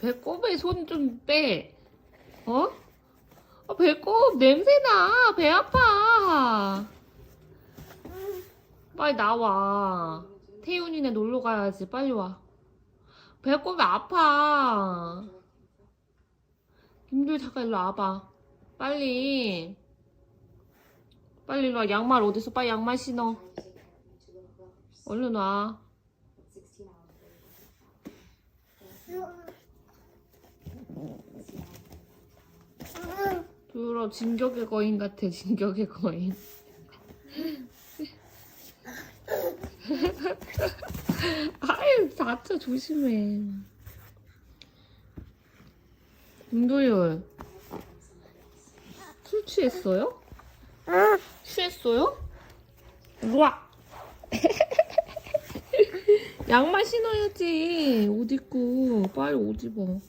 배꼽에 손 좀 빼. 어? 아, 배꼽 냄새나. 배 아파. 빨리 나와. 태훈이네 놀러 가야지. 빨리 와. 배꼽이 아파. 김도희 잠깐 일로 와봐. 빨리. 빨리 일로 와. 양말 어디서 빨리 양말 신어. 얼른 와. 들어 진격의 거인 같아 진격의 거인. 아유 다쳐 조심해. 김도율 술 취했어요? 취했어요? 우와. 양말 신어야지 옷 입고. 빨리 옷 입어